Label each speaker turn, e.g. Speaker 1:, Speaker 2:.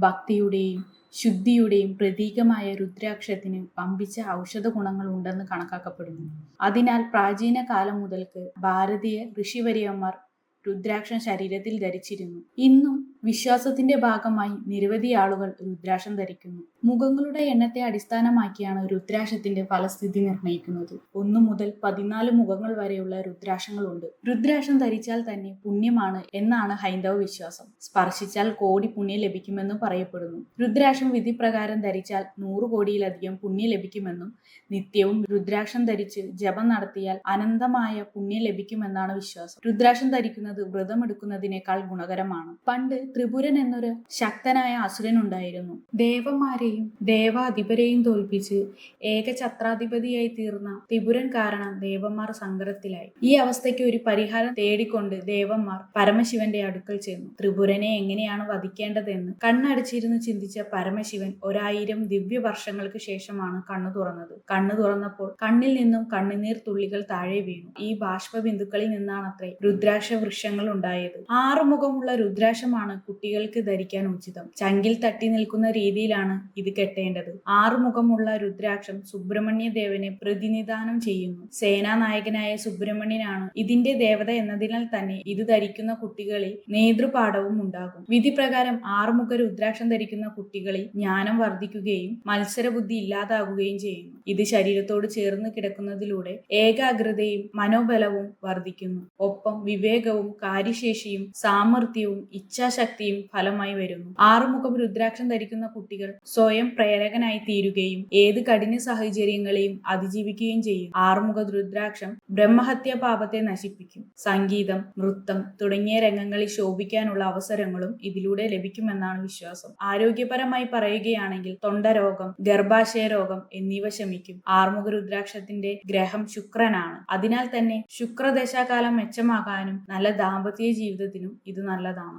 Speaker 1: ഭക്തിയുടെയും ശുദ്ധിയുടെയും പ്രതീകമായ രുദ്രാക്ഷത്തിന് പമ്പിച്ച ഔഷധ ഗുണങ്ങൾ ഉണ്ടെന്ന് കണക്കാക്കപ്പെടുന്നു. അതിനാൽ പ്രാചീന കാലം മുതൽക്ക് ഭാരതീയ ഋഷിവര്യന്മാർ രുദ്രാക്ഷം ശരീരത്തിൽ ധരിച്ചിരുന്നു. ഇന്നും വിശ്വാസത്തിന്റെ ഭാഗമായി നിരവധി ആളുകൾ രുദ്രാക്ഷം ധരിക്കുന്നു. മുഖങ്ങളുടെ എണ്ണത്തെ അടിസ്ഥാനമാക്കിയാണ് രുദ്രാക്ഷത്തിന്റെ ഫലസ്ഥിതി നിർണയിക്കുന്നത് ഒന്നു മുതൽ പതിനാല് മുഖങ്ങൾ വരെയുള്ള രുദ്രാക്ഷങ്ങളുണ്ട്. രുദ്രാക്ഷം ധരിച്ചാൽ തന്നെ പുണ്യമാണ് എന്നാണ് ഹൈന്ദവ വിശ്വാസം. സ്പർശിച്ചാൽ കോടി പുണ്യം ലഭിക്കുമെന്നും പറയപ്പെടുന്നു. രുദ്രാക്ഷം വിധി പ്രകാരം ധരിച്ചാൽ നൂറ് കോടിയിലധികം പുണ്യം ലഭിക്കുമെന്നും നിത്യവും രുദ്രാക്ഷം ധരിച്ച് ജപം നടത്തിയാൽ അനന്തമായ പുണ്യം ലഭിക്കുമെന്നാണ് വിശ്വാസം. രുദ്രാക്ഷം ധരിക്കുന്നത് വ്രതമെടുക്കുന്നതിനേക്കാൾ ഗുണകരമാണ്. പണ്ട് ത്രിപുരൻ എന്നൊരു ശക്തനായ അസുരൻ ഉണ്ടായിരുന്നു. ദേവന്മാരെയും ദേവാധിപരെയും തോൽപ്പിച്ച് ഏകഛത്രാധിപതിയായി തീർന്ന ത്രിപുരൻ കാരണം ദേവന്മാർ സങ്കടത്തിലായി. ഈ അവസ്ഥയ്ക്ക് ഒരു പരിഹാരം തേടിക്കൊണ്ട് ദേവന്മാർ പരമശിവന്റെ അടുക്കൽ ചെന്നു. ത്രിപുരനെ എങ്ങനെയാണ് വധിക്കേണ്ടതെന്ന് കണ്ണടച്ചിരുന്ന് ചിന്തിച്ച പരമശിവൻ ഒരായിരം ദിവ്യ വർഷങ്ങൾക്ക് ശേഷമാണ് കണ്ണു തുറന്നത്. കണ്ണു തുറന്നപ്പോൾ കണ്ണിൽ നിന്നും കണ്ണുനീർ തുള്ളികൾ താഴെ വീണു. ഈ ബാഷ്പ ബിന്ദുക്കളിൽ നിന്നാണത്രേ രുദ്രാക്ഷ വൃക്ഷങ്ങൾ ഉണ്ടായത് ആറുമുഖമുള്ള രുദ്രാക്ഷമാണ് കുട്ടികൾക്ക് ധരിക്കാൻ ഉചിതം. ചങ്കിൽ തട്ടി നിൽക്കുന്ന രീതിയിലാണ് ഇത് കെട്ടേണ്ടത്. ആറുമുഖമുള്ള രുദ്രാക്ഷം സുബ്രഹ്മണ്യ ദേവനെ പ്രതിനിധാനം ചെയ്യുന്നു. സേനാനായകനായ സുബ്രഹ്മണ്യനാണ് ഇതിന്റെ ദേവത എന്നതിനാൽ തന്നെ ഇത് ധരിക്കുന്ന കുട്ടികളിൽ നേതൃപാഠവും ഉണ്ടാകും. വിധി പ്രകാരം ആറുമുഖ രുദ്രാക്ഷം ധരിക്കുന്ന കുട്ടികളിൽ ജ്ഞാനം വർദ്ധിക്കുകയും മത്സരബുദ്ധി ഇല്ലാതാകുകയും ചെയ്യുന്നു. ഇത് ശരീരത്തോട് ചേർന്ന് കിടക്കുന്നതിലൂടെ ഏകാഗ്രതയും മനോബലവും വർദ്ധിക്കുന്നു. ഒപ്പം വിവേകവും കാര്യശേഷിയും സാമർഥ്യവും ഇച്ഛാശക്തിയും ഫലമായി വരുന്നു. ആറുമുഖം രുദ്രാക്ഷം ധരിക്കുന്ന കുട്ടികൾ സ്വയം പ്രേരകനായി തീരുകയും ഏത് കഠിന സാഹചര്യങ്ങളെയും അതിജീവിക്കുകയും ചെയ്യും. ആറുമുഖ രുദ്രാക്ഷം ബ്രഹ്മഹത്യാ പാപത്തെ നശിപ്പിക്കും. സംഗീതം നൃത്തം തുടങ്ങിയ രംഗങ്ങളിൽ ശോഭിക്കാനുള്ള അവസരങ്ങളും ഇതിലൂടെ ലഭിക്കുമെന്നാണ് വിശ്വാസം. ആരോഗ്യപരമായി പറയുകയാണെങ്കിൽ തൊണ്ടരോഗം ഗർഭാശയ രോഗം എന്നിവ ശമിക്കും. ആറുമുഖ രുദ്രാക്ഷത്തിന്റെ ഗ്രഹം ശുക്രനാണ്. അതിനാൽ തന്നെ ശുക്രദശാകാലം മെച്ചമാകാനും നല്ല ദാമ്പത്യ ജീവിതത്തിനും ഇത് നല്ലതാണ്.